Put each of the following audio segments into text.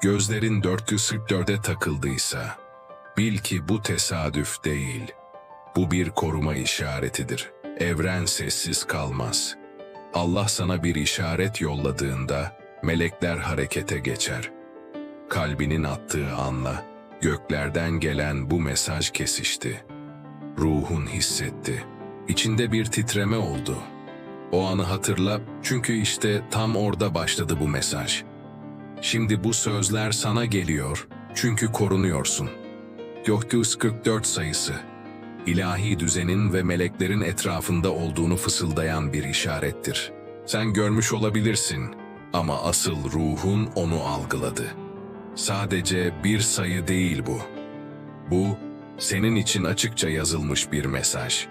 gözlerin 444'e takıldıysa, bil ki bu tesadüf değil. Bu bir koruma işaretidir. Evren sessiz kalmaz. Allah sana bir işaret yolladığında, melekler harekete geçer. Kalbinin attığı anla, göklerden gelen bu mesaj kesişti. Ruhun hissetti. İçinde bir titreme oldu. O anı hatırla çünkü işte tam orada başladı bu mesaj. Şimdi bu sözler sana geliyor çünkü korunuyorsun. 944 sayısı. ilahi düzenin ve meleklerin etrafında olduğunu fısıldayan bir işarettir. Sen görmüş olabilirsin ama asıl ruhun onu algıladı. Sadece bir sayı değil bu. Bu, senin için açıkça yazılmış bir mesaj.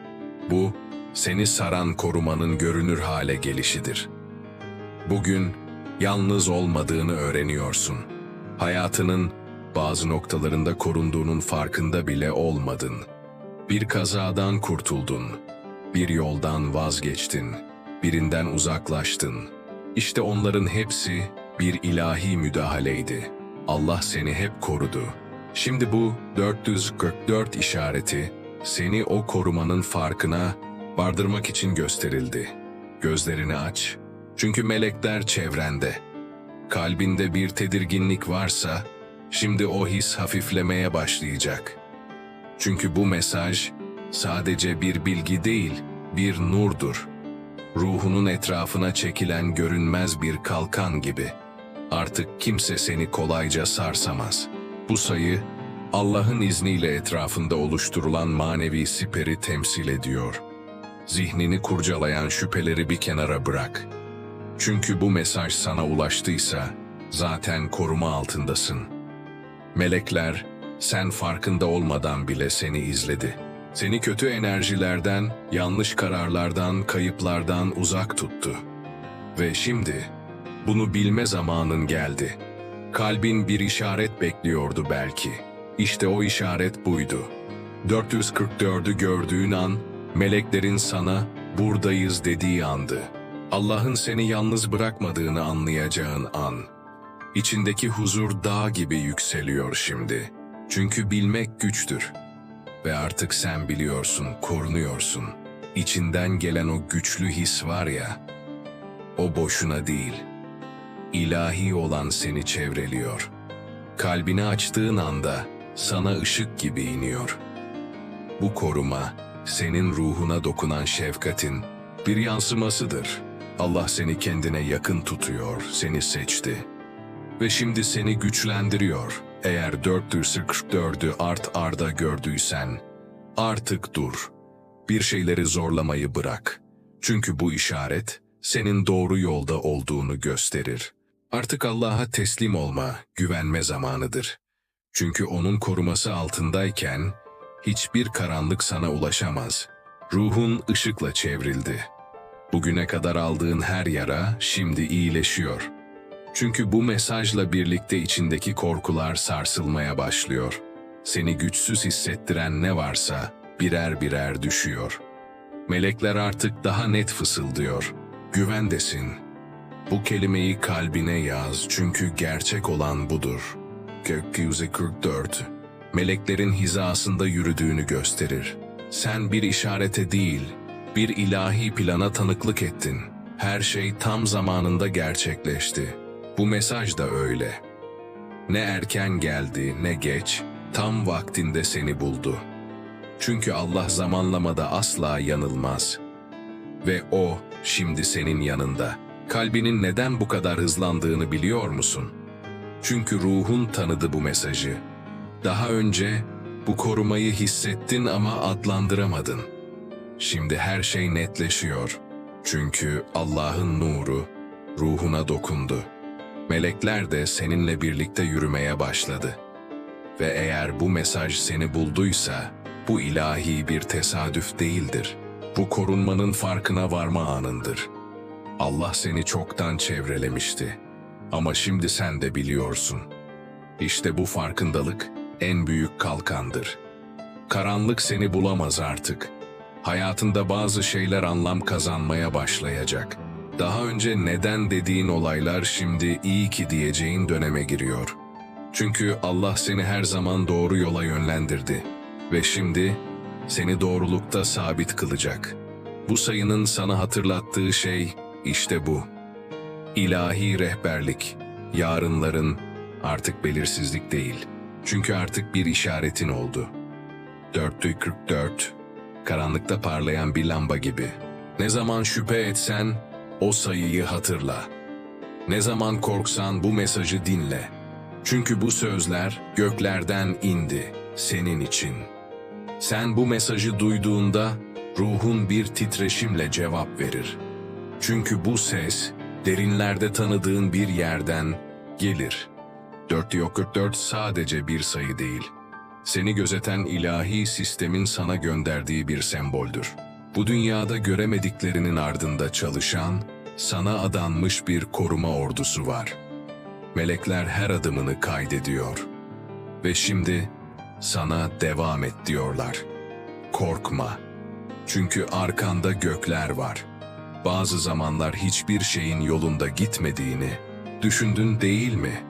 Bu, seni saran korumanın görünür hale gelişidir. Bugün yalnız olmadığını öğreniyorsun. Hayatının bazı noktalarında korunduğunun farkında bile olmadın. Bir kazadan kurtuldun. Bir yoldan vazgeçtin. Birinden uzaklaştın. İşte onların hepsi bir ilahi müdahaleydi. Allah seni hep korudu. Şimdi bu 444 işareti seni o korumanın farkına vardırmak için gösterildi. Gözlerini aç. Çünkü melekler çevrende. Kalbinde bir tedirginlik varsa, şimdi o his hafiflemeye başlayacak. Çünkü bu mesaj sadece bir bilgi değil, bir nurdur. Ruhunun etrafına çekilen görünmez bir kalkan gibi. Artık kimse seni kolayca sarsamaz. Bu sayı, Allah'ın izniyle etrafında oluşturulan manevi siperi temsil ediyor. Zihnini kurcalayan şüpheleri bir kenara bırak. Çünkü bu mesaj sana ulaştıysa, zaten koruma altındasın. Melekler, sen farkında olmadan bile seni izledi. Seni kötü enerjilerden, yanlış kararlardan, kayıplardan uzak tuttu. Ve şimdi, bunu bilme zamanın geldi. Kalbin bir işaret bekliyordu belki. İşte o işaret buydu. 444'ü gördüğün an, meleklerin sana buradayız dediği andı. Allah'ın seni yalnız bırakmadığını anlayacağın an. İçindeki huzur dağ gibi yükseliyor şimdi. Çünkü bilmek güçtür. Ve artık sen biliyorsun, korunuyorsun. İçinden gelen o güçlü his var ya, o boşuna değil. İlahi olan seni çevreliyor. Kalbini açtığın anda sana ışık gibi iniyor. Bu koruma, senin ruhuna dokunan şefkatin bir yansımasıdır. Allah seni kendine yakın tutuyor, seni seçti. Ve şimdi seni güçlendiriyor. Eğer 444'ü art arda gördüysen, artık dur. Bir şeyleri zorlamayı bırak. Çünkü bu işaret, senin doğru yolda olduğunu gösterir. Artık Allah'a teslim olma, güvenme zamanıdır. Çünkü O'nun koruması altındayken, hiçbir karanlık sana ulaşamaz. Ruhun ışıkla çevrildi. Bugüne kadar aldığın her yara şimdi iyileşiyor. Çünkü bu mesajla birlikte içindeki korkular sarsılmaya başlıyor. Seni güçsüz hissettiren ne varsa birer birer düşüyor. Melekler artık daha net fısıldıyor. Güvendesin. Bu kelimeyi kalbine yaz çünkü gerçek olan budur. Gökyüzü 44. Meleklerin hizasında yürüdüğünü gösterir. Sen bir işarete değil, bir ilahi plana tanıklık ettin. Her şey tam zamanında gerçekleşti. Bu mesaj da öyle. Ne erken geldi ne geç, tam vaktinde seni buldu. Çünkü Allah zamanlamada asla yanılmaz. Ve O şimdi senin yanında. Kalbinin neden bu kadar hızlandığını biliyor musun? Çünkü ruhun tanıdı bu mesajı. Daha önce bu korumayı hissettin ama adlandıramadın. Şimdi her şey netleşiyor. Çünkü Allah'ın nuru ruhuna dokundu. Melekler de seninle birlikte yürümeye başladı. Ve eğer bu mesaj seni bulduysa, bu ilahi bir tesadüf değildir. Bu korunmanın farkına varma anındır. Allah seni çoktan çevrelemişti. Ama şimdi sen de biliyorsun. İşte bu farkındalık en büyük kalkandır. Karanlık seni bulamaz artık. Hayatında bazı şeyler anlam kazanmaya başlayacak. Daha önce neden dediğin olaylar şimdi iyi ki diyeceğin döneme giriyor. Çünkü Allah seni her zaman doğru yola yönlendirdi ve şimdi seni doğrulukta sabit kılacak. Bu sayının sana hatırlattığı şey işte bu. İlahi rehberlik, yarınların artık belirsizlik değil. Çünkü artık bir işaretin oldu. 444, karanlıkta parlayan bir lamba gibi. Ne zaman şüphe etsen o sayıyı hatırla. Ne zaman korksan bu mesajı dinle. Çünkü bu sözler göklerden indi senin için. Sen bu mesajı duyduğunda ruhun bir titreşimle cevap verir. Çünkü bu ses derinlerde tanıdığın bir yerden gelir. 444 sadece bir sayı değil. Seni gözeten ilahi sistemin sana gönderdiği bir semboldür. Bu dünyada göremediklerinin ardında çalışan, sana adanmış bir koruma ordusu var. Melekler her adımını kaydediyor. Ve şimdi sana devam et diyorlar. Korkma. Çünkü arkanda gökler var. Bazı zamanlar hiçbir şeyin yolunda gitmediğini düşündün değil mi?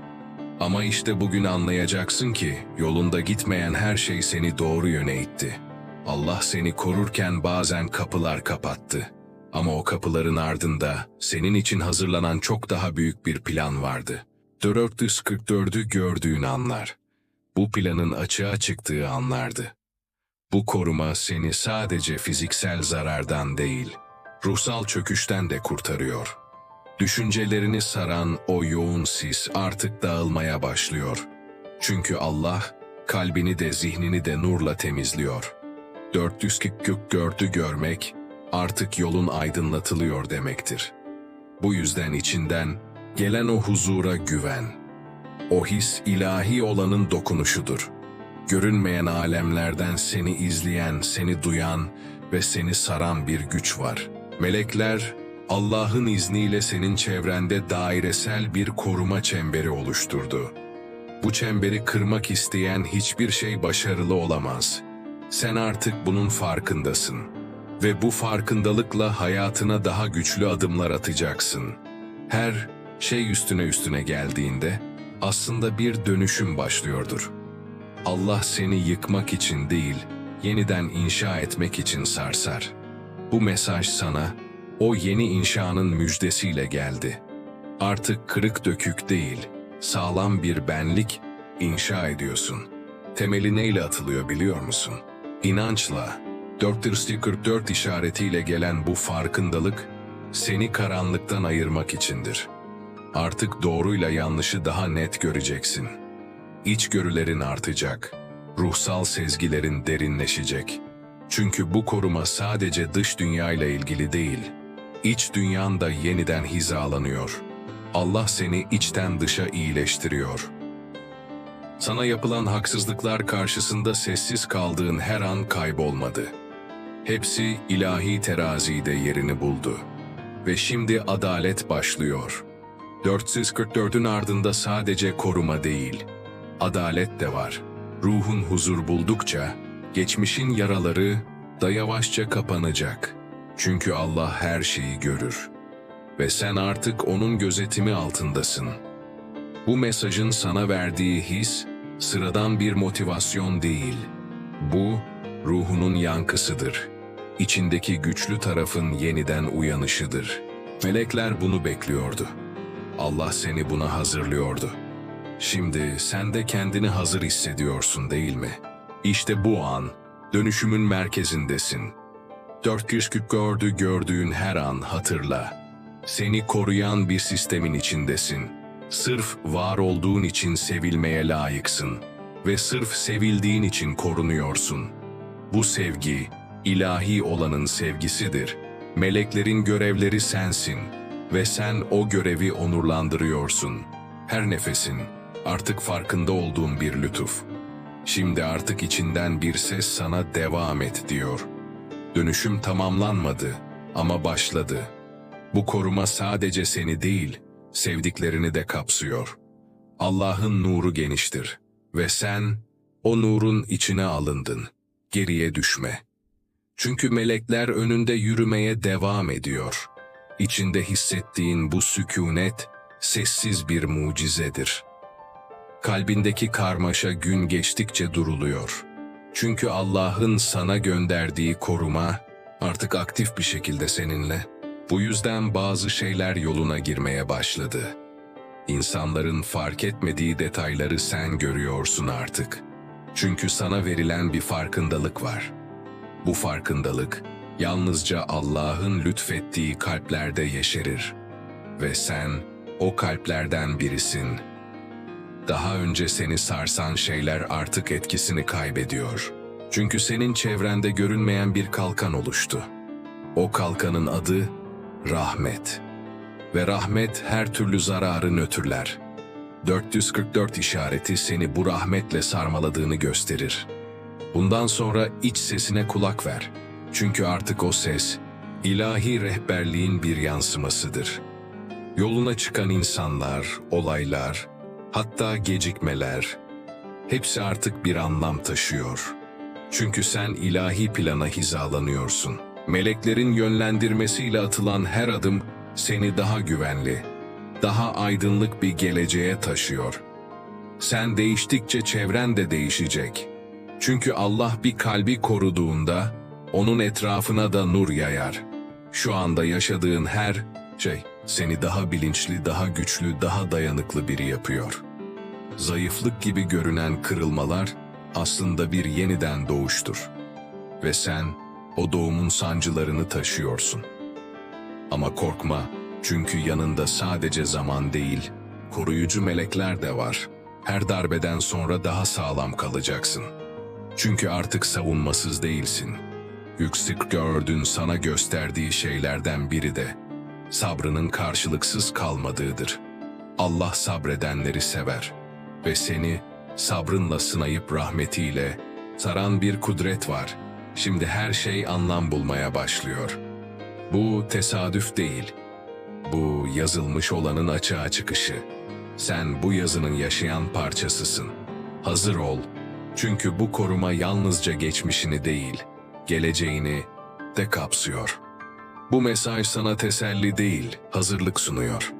Ama işte bugün anlayacaksın ki yolunda gitmeyen her şey seni doğru yöne itti. Allah seni korurken bazen kapılar kapattı. Ama o kapıların ardında senin için hazırlanan çok daha büyük bir plan vardı. 444'ü gördüğün anlar. Bu planın açığa çıktığı anlardı. Bu koruma seni sadece fiziksel zarardan değil, ruhsal çöküşten de kurtarıyor. Düşüncelerini saran o yoğun sis artık dağılmaya başlıyor. Çünkü Allah kalbini de zihnini de nurla temizliyor. 444'ü görmek artık yolun aydınlatılıyor demektir. Bu yüzden içinden gelen o huzura güven. O his ilahi olanın dokunuşudur. Görünmeyen alemlerden seni izleyen, seni duyan ve seni saran bir güç var. Melekler Allah'ın izniyle senin çevrende dairesel bir koruma çemberi oluşturdu. Bu çemberi kırmak isteyen hiçbir şey başarılı olamaz. Sen artık bunun farkındasın ve bu farkındalıkla hayatına daha güçlü adımlar atacaksın. Her şey üstüne üstüne geldiğinde aslında bir dönüşüm başlıyordur. Allah seni yıkmak için değil, yeniden inşa etmek için sarsar. Bu mesaj sana o yeni inşanın müjdesiyle geldi. Artık kırık dökük değil, sağlam bir benlik inşa ediyorsun. Temeli neyle atılıyor biliyor musun? İnançla, 444 işaretiyle gelen bu farkındalık, seni karanlıktan ayırmak içindir. Artık doğruyla yanlışı daha net göreceksin. İçgörülerin artacak, ruhsal sezgilerin derinleşecek. Çünkü bu koruma sadece dış dünyayla ilgili değil, iç dünyan da yeniden hizalanıyor. Allah seni içten dışa iyileştiriyor. Sana yapılan haksızlıklar karşısında sessiz kaldığın her an kaybolmadı. Hepsi ilahi terazide yerini buldu. Ve şimdi adalet başlıyor. 444'ün ardında sadece koruma değil, adalet de var. Ruhun huzur buldukça, geçmişin yaraları da yavaşça kapanacak. Çünkü Allah her şeyi görür. Ve sen artık O'nun gözetimi altındasın. Bu mesajın sana verdiği his, sıradan bir motivasyon değil. Bu, ruhunun yankısıdır. İçindeki güçlü tarafın yeniden uyanışıdır. Melekler bunu bekliyordu. Allah seni buna hazırlıyordu. Şimdi sen de kendini hazır hissediyorsun değil mi? İşte bu an, dönüşümün merkezindesin. 444'ü gördüğün her an hatırla. Seni koruyan bir sistemin içindesin. Sırf var olduğun için sevilmeye layıksın. Ve sırf sevildiğin için korunuyorsun. Bu sevgi, ilahi olanın sevgisidir. Meleklerin görevleri sensin. Ve sen o görevi onurlandırıyorsun. Her nefesin, artık farkında olduğun bir lütuf. Şimdi artık içinden bir ses sana devam et diyor. Dönüşüm tamamlanmadı ama başladı. Bu koruma sadece seni değil, sevdiklerini de kapsıyor. Allah'ın nuru geniştir ve sen o nurun içine alındın. Geriye düşme. Çünkü melekler önünde yürümeye devam ediyor. İçinde hissettiğin bu sükunet sessiz bir mucizedir. kalbindeki karmaşa gün geçtikçe duruluyor. Çünkü Allah'ın sana gönderdiği koruma artık aktif bir şekilde seninle. Bu yüzden bazı şeyler yoluna girmeye başladı. İnsanların fark etmediği detayları sen görüyorsun artık. Çünkü sana verilen bir farkındalık var. Bu farkındalık yalnızca Allah'ın lütfettiği kalplerde yeşerir. Ve sen o kalplerden birisin. Daha önce seni sarsan şeyler artık etkisini kaybediyor. Çünkü senin çevrende görünmeyen bir kalkan oluştu. O kalkanın adı rahmet. Ve rahmet her türlü zararı nötrler. 444 işareti seni bu rahmetle sarmaladığını gösterir. Bundan sonra iç sesine kulak ver. Çünkü artık o ses, ilahi rehberliğin bir yansımasıdır. Yoluna çıkan insanlar, olaylar, hatta gecikmeler, hepsi artık bir anlam taşıyor. Çünkü sen ilahi plana hizalanıyorsun. Meleklerin yönlendirmesiyle atılan her adım seni daha güvenli, daha aydınlık bir geleceğe taşıyor. Sen değiştikçe çevren de değişecek. Çünkü Allah bir kalbi koruduğunda onun etrafına da nur yayar. Şu anda yaşadığın her şey seni daha bilinçli, daha güçlü, daha dayanıklı biri yapıyor. Zayıflık gibi görünen kırılmalar aslında bir yeniden doğuştur. Ve sen o doğumun sancılarını taşıyorsun. Ama korkma çünkü yanında sadece zaman değil, koruyucu melekler de var. Her darbeden sonra daha sağlam kalacaksın. Çünkü artık savunmasız değilsin. Yüksek gördüğün sana gösterdiği şeylerden biri de sabrının karşılıksız kalmadığıdır. Allah sabredenleri sever ve seni sabrınla sınayıp rahmetiyle saran bir kudret var. Şimdi her şey anlam bulmaya başlıyor. Bu tesadüf değil. Bu yazılmış olanın açığa çıkışı. Sen bu yazının yaşayan parçasısın. Hazır ol. Çünkü bu koruma yalnızca geçmişini değil, geleceğini de kapsıyor. Bu mesaj sana teselli değil, hazırlık sunuyor.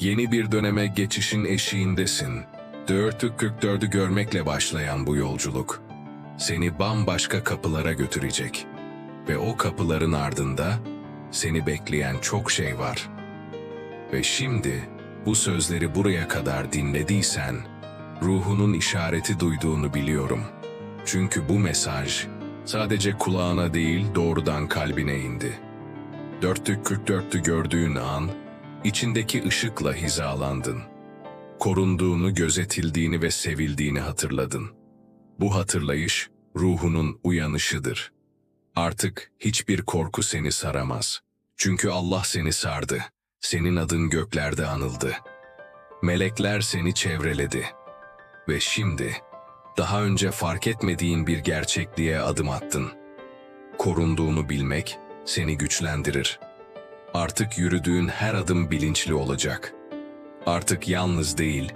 Yeni bir döneme geçişin eşiğindesin. 444'ü görmekle başlayan bu yolculuk seni bambaşka kapılara götürecek. Ve o kapıların ardında seni bekleyen çok şey var. Ve şimdi bu sözleri buraya kadar dinlediysen, ruhunun işareti duyduğunu biliyorum. Çünkü bu mesaj sadece kulağına değil doğrudan kalbine indi. Dörtlük 44'lü gördüğün an, içindeki ışıkla hizalandın. Korunduğunu, gözetildiğini ve sevildiğini hatırladın. Bu hatırlayış, ruhunun uyanışıdır. Artık hiçbir korku seni saramaz. Çünkü Allah seni sardı. Senin adın göklerde anıldı. Melekler seni çevreledi. Ve şimdi, daha önce fark etmediğin bir gerçekliğe adım attın. Korunduğunu bilmek seni güçlendirir. Artık yürüdüğün her adım bilinçli olacak. Artık yalnız değil,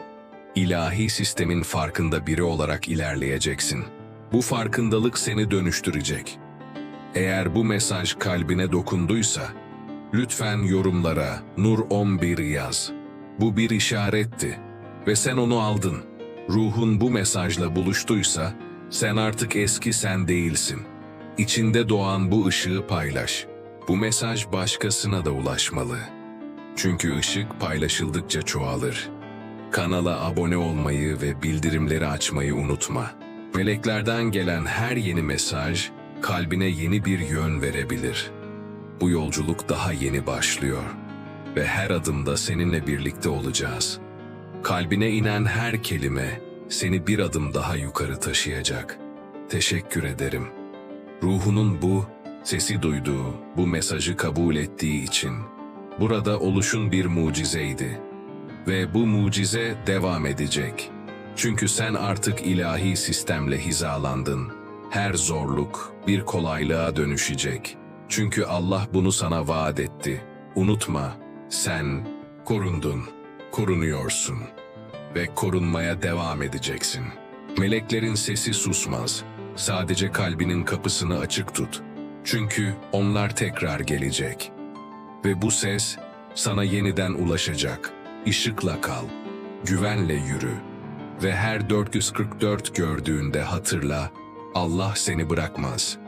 ilahi sistemin farkında biri olarak ilerleyeceksin. Bu farkındalık seni dönüştürecek. Eğer bu mesaj kalbine dokunduysa, lütfen yorumlara Nur 11 yaz. Bu bir işaretti ve sen onu aldın. Ruhun bu mesajla buluştuysa, sen artık eski sen değilsin. İçinde doğan bu ışığı paylaş. Bu mesaj başkasına da ulaşmalı. Çünkü ışık paylaşıldıkça çoğalır. Kanala abone olmayı ve bildirimleri açmayı unutma. Meleklerden gelen her yeni mesaj kalbine yeni bir yön verebilir. Bu yolculuk daha yeni başlıyor ve her adımda seninle birlikte olacağız. Kalbine inen her kelime seni bir adım daha yukarı taşıyacak. Teşekkür ederim. Ruhunun bu, sesi duyduğu, bu mesajı kabul ettiği için burada oluşun bir mucizeydi. Ve bu mucize devam edecek. Çünkü sen artık ilahi sistemle hizalandın. Her zorluk bir kolaylığa dönüşecek. Çünkü Allah bunu sana vaat etti. Unutma, sen korundun, korunuyorsun ve korunmaya devam edeceksin. Meleklerin sesi susmaz. Sadece kalbinin kapısını açık tut. Çünkü onlar tekrar gelecek. Ve bu ses sana yeniden ulaşacak. Işıkla kal, güvenle yürü ve her 444 gördüğünde hatırla, Allah seni bırakmaz.